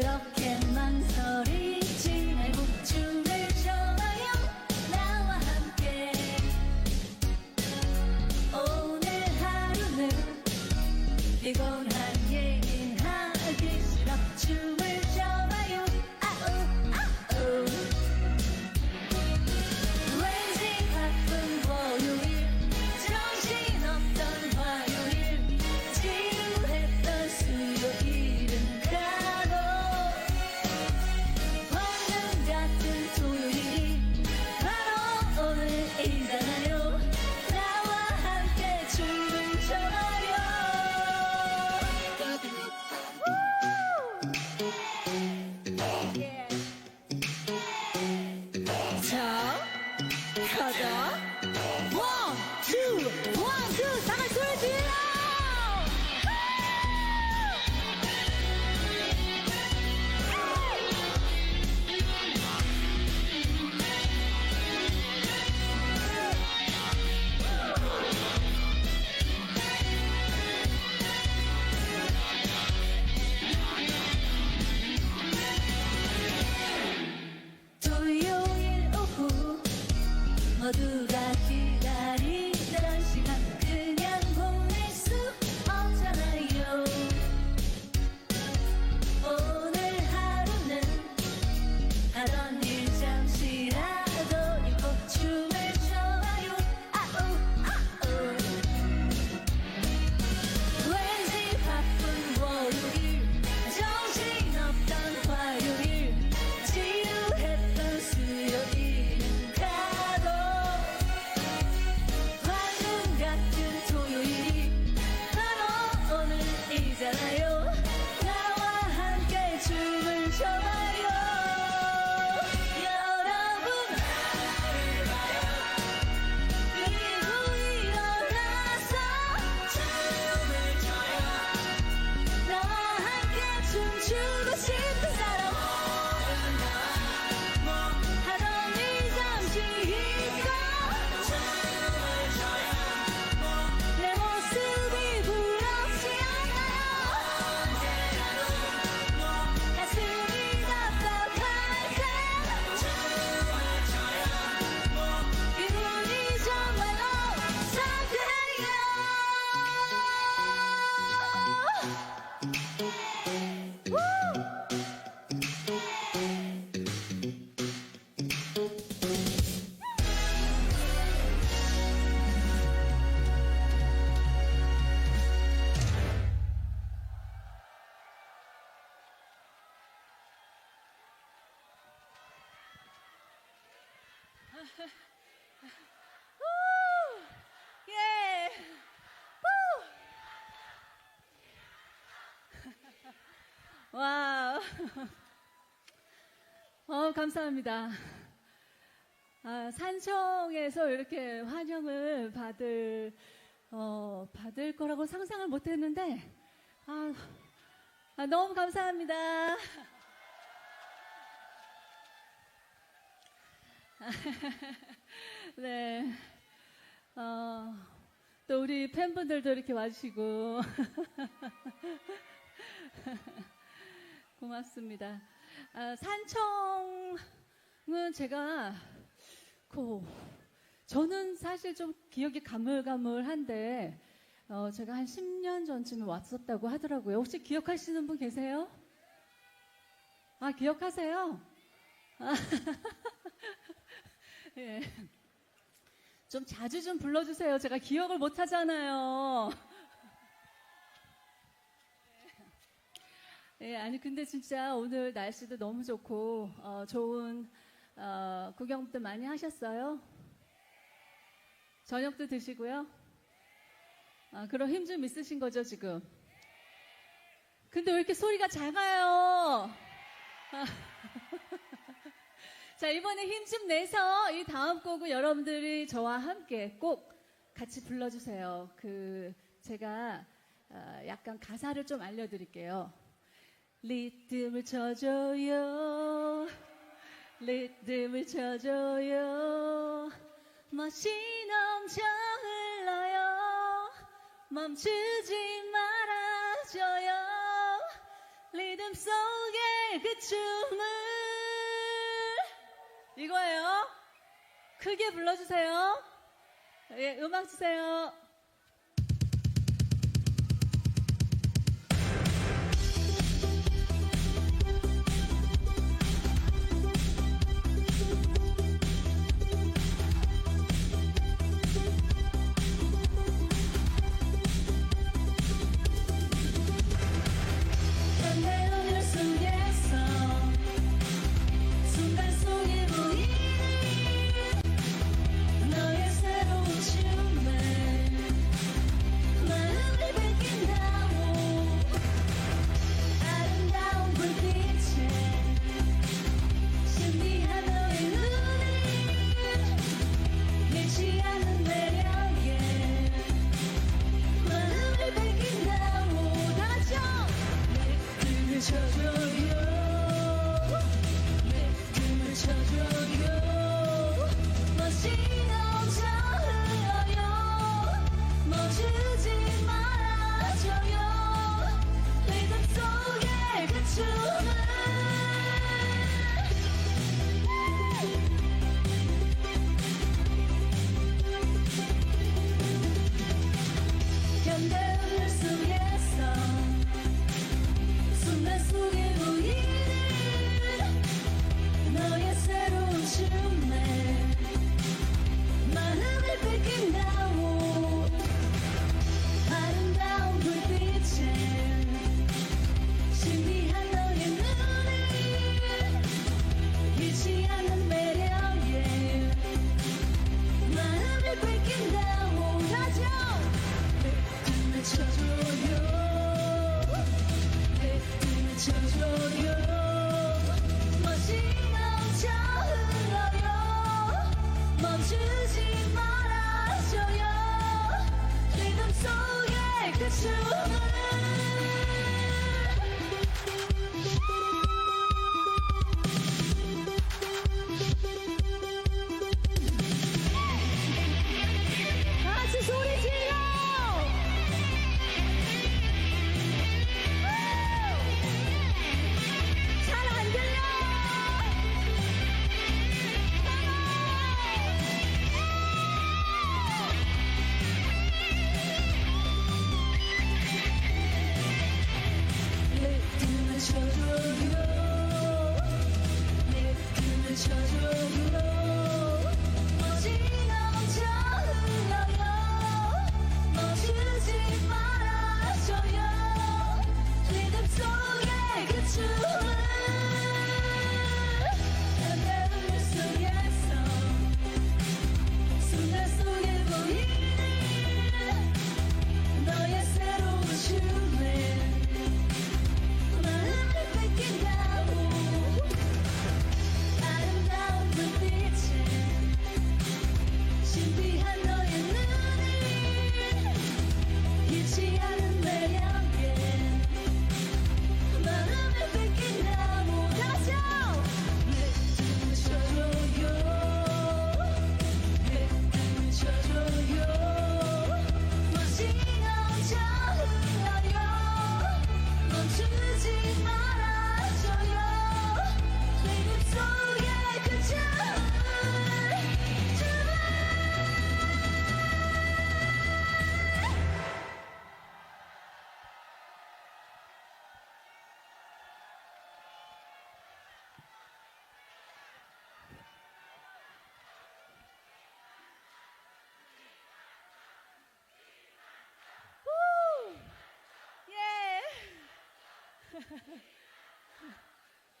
그 어, 감사합니다. 아, 산청에서 이렇게 환영을 받을, 어, 받을 거라고 상상을 못 했는데, 아, 아, 너무 감사합니다. 네. 어, 또 우리 팬분들도 이렇게 와주시고. 고맙습니다. 아, 산청은 제가, 그, 저는 사실 좀 기억이 가물가물한데, 어, 제가 한 10년 전쯤에 왔었다고 하더라고요. 혹시 기억하시는 분 계세요? 아, 기억하세요? 아, 예. 좀 자주 좀 불러주세요. 제가 기억을 못 하잖아요. 예, 아니, 근데 진짜 오늘 날씨도 너무 좋고, 어, 좋은, 어, 구경도 많이 하셨어요? 저녁도 드시고요? 아, 그럼 힘 좀 있으신 거죠, 지금? 근데 왜 이렇게 소리가 작아요? 아. 자, 이번에 힘 좀 내서 이 다음 곡을 여러분들이 저와 함께 꼭 같이 불러주세요. 그, 제가 어, 약간 가사를 좀 알려드릴게요. 리듬을 쳐줘요. 리듬을 쳐줘요. 멋이 넘쳐 흘러요. 멈추지 말아줘요. 리듬 속에 그 춤을. 이거예요. 크게 불러주세요. 예, 음악 주세요. Yeah.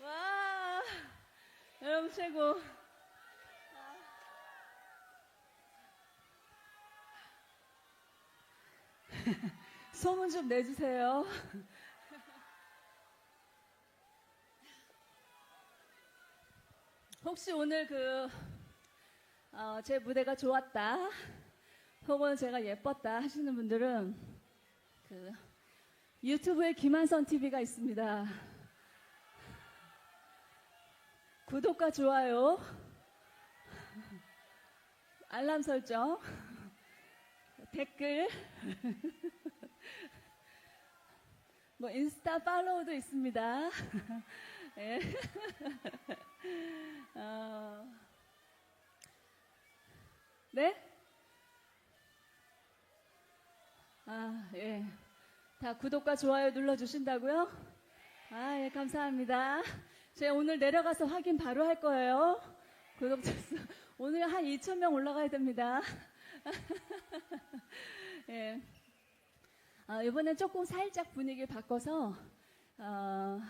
와, 여러분 최고. 소문 좀 내주세요. 혹시 오늘 그, 어, 제 무대가 좋았다, 혹은 제가 예뻤다 하시는 분들은 그, 유튜브에 김한선 TV가 있습니다. 구독과 좋아요, 알람 설정, 댓글, 뭐 인스타 팔로우도 있습니다. 네. 다 구독과 좋아요 눌러주신다고요? 아, 예, 감사합니다. 제가 오늘 내려가서 확인 바로 할 거예요. 구독자 수. 오늘 한 2,000명 올라가야 됩니다. 예. 아, 이번엔 조금 살짝 분위기 바꿔서, 어,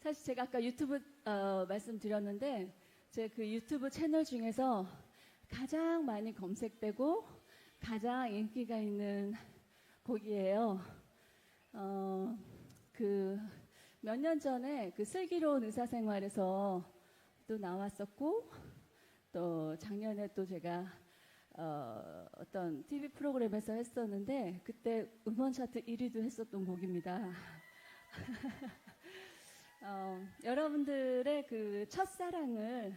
사실 제가 아까 유튜브, 어, 말씀드렸는데, 제 그 유튜브 채널 중에서 가장 많이 검색되고, 가장 인기가 있는 곡이에요. 어, 그, 몇 년 전에 그 슬기로운 의사생활에서 또 나왔었고, 또 작년에 또 제가 어, 어떤 TV 프로그램에서 했었는데 그때 음원 차트 1위도 했었던 곡입니다. 어, 여러분들의 그 첫사랑을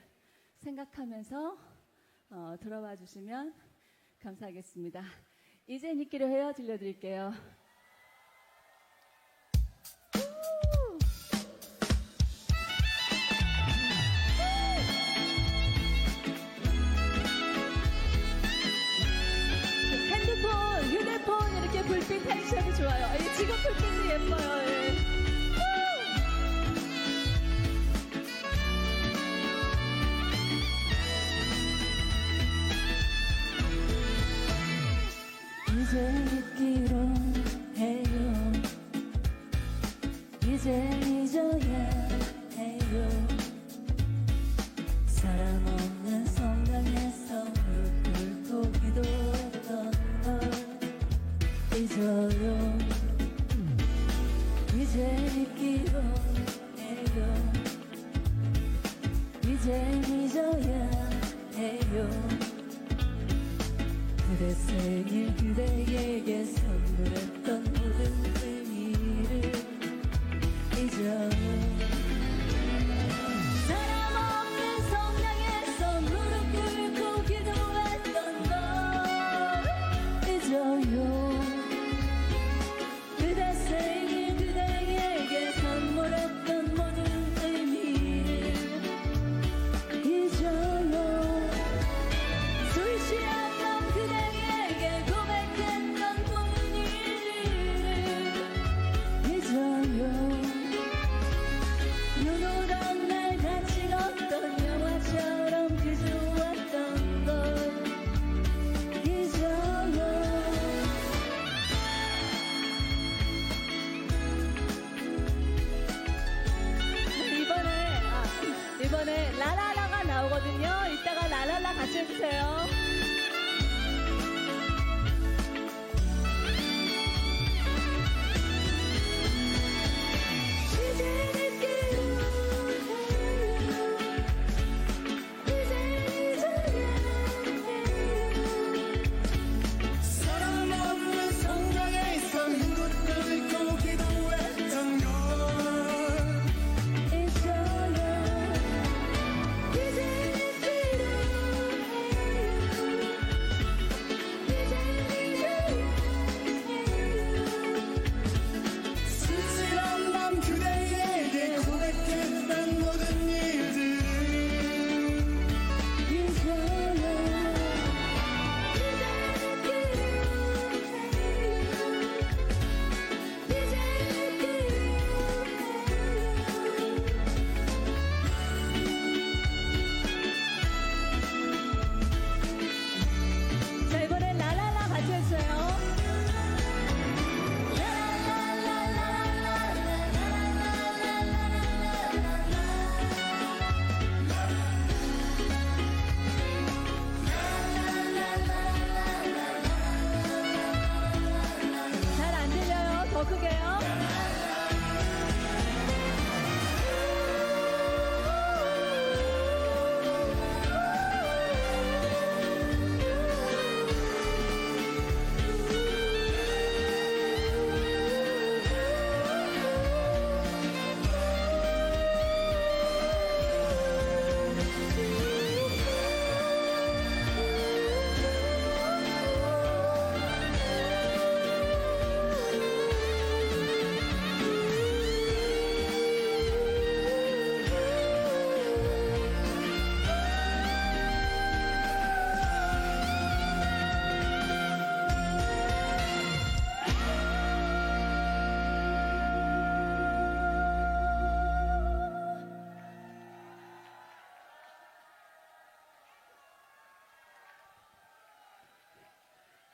생각하면서 어, 들어봐 주시면 감사하겠습니다. 이제 있기로 해요 들려드릴게요. 좋아요. 이 지금 불빛이 예뻐요. 예. 해요. 그대 생일 그대에게 선물했던 모든 의미를 잊어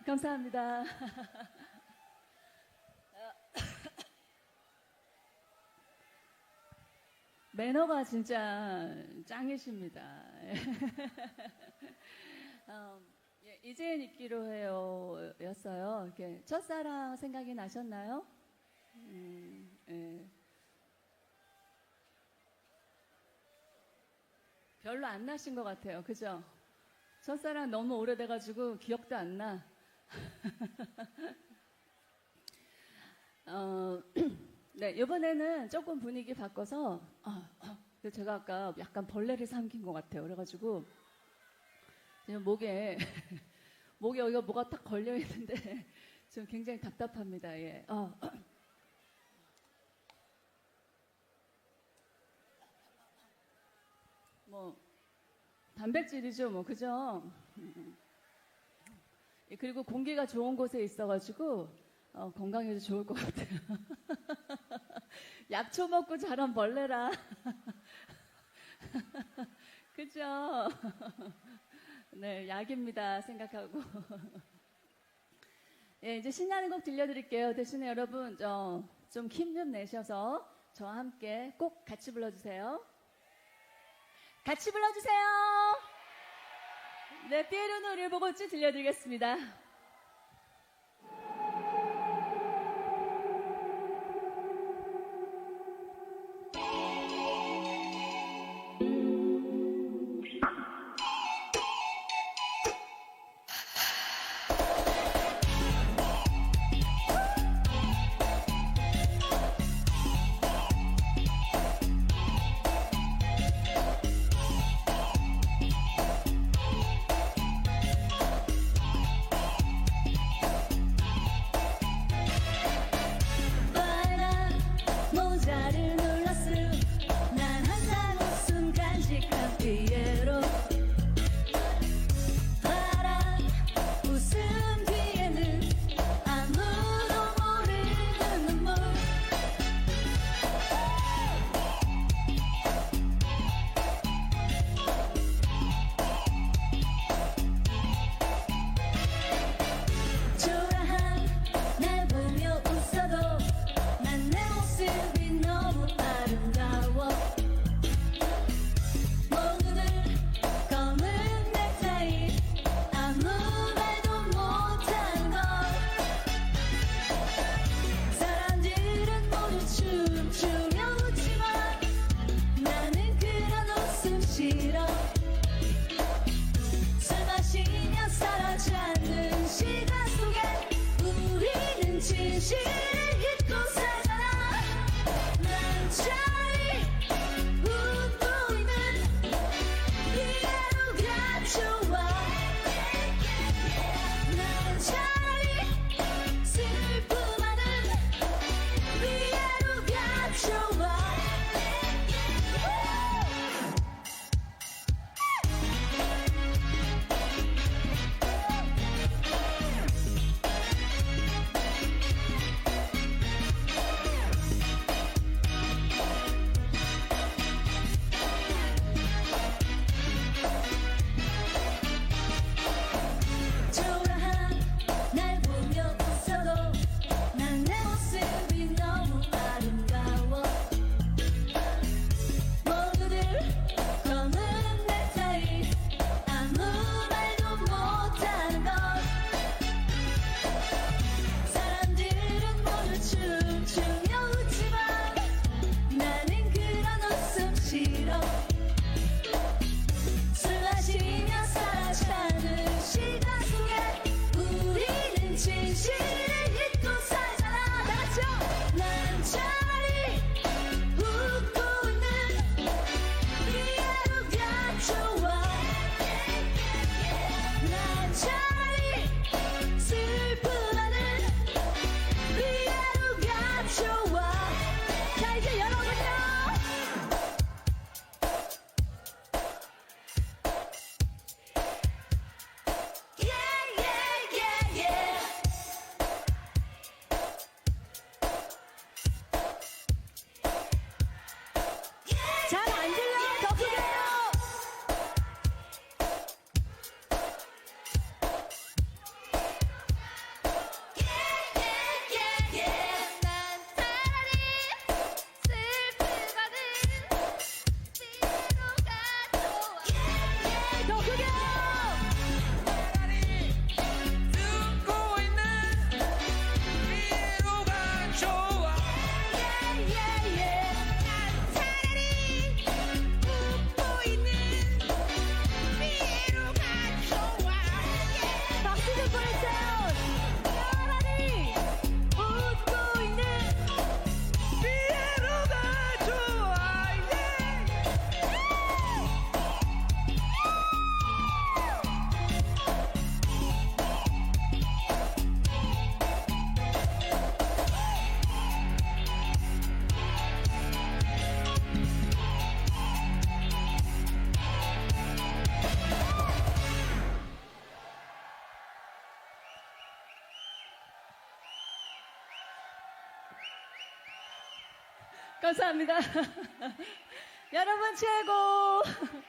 감사합니다. 매너가 진짜 짱이십니다. 어, 예, 이젠 잊기로 해요 였어요. 이렇게 첫사랑 생각이 나셨나요? 음, 예. 별로 안 나신 것 같아요. 그죠? 첫사랑 너무 오래돼가지고 기억도 안 나. 어, 네, 이번에는 조금 분위기 바꿔서, 아, 아, 제가 아까 약간 벌레를 삼킨 것 같아요. 그래가지고, 지금 목에, 목에 여기가 뭐가 딱 걸려 있는데, 지금 굉장히 답답합니다. 예. 어. 뭐, 단백질이죠, 뭐, 그죠? 음. 예, 그리고 공기가 좋은 곳에 있어가지고, 어, 건강에도 좋을 것 같아요. 약초 먹고 자란 벌레라. 그죠? 네, 약입니다. 생각하고. 예, 이제 신나는 곡 들려드릴게요. 대신에 여러분, 어, 좀힘좀 내셔서 저와 함께 꼭 같이 불러주세요. 같이 불러주세요. 네, 피에로 노래 보고 쭉 들려드리겠습니다. 감사합니다. 여러분 최고.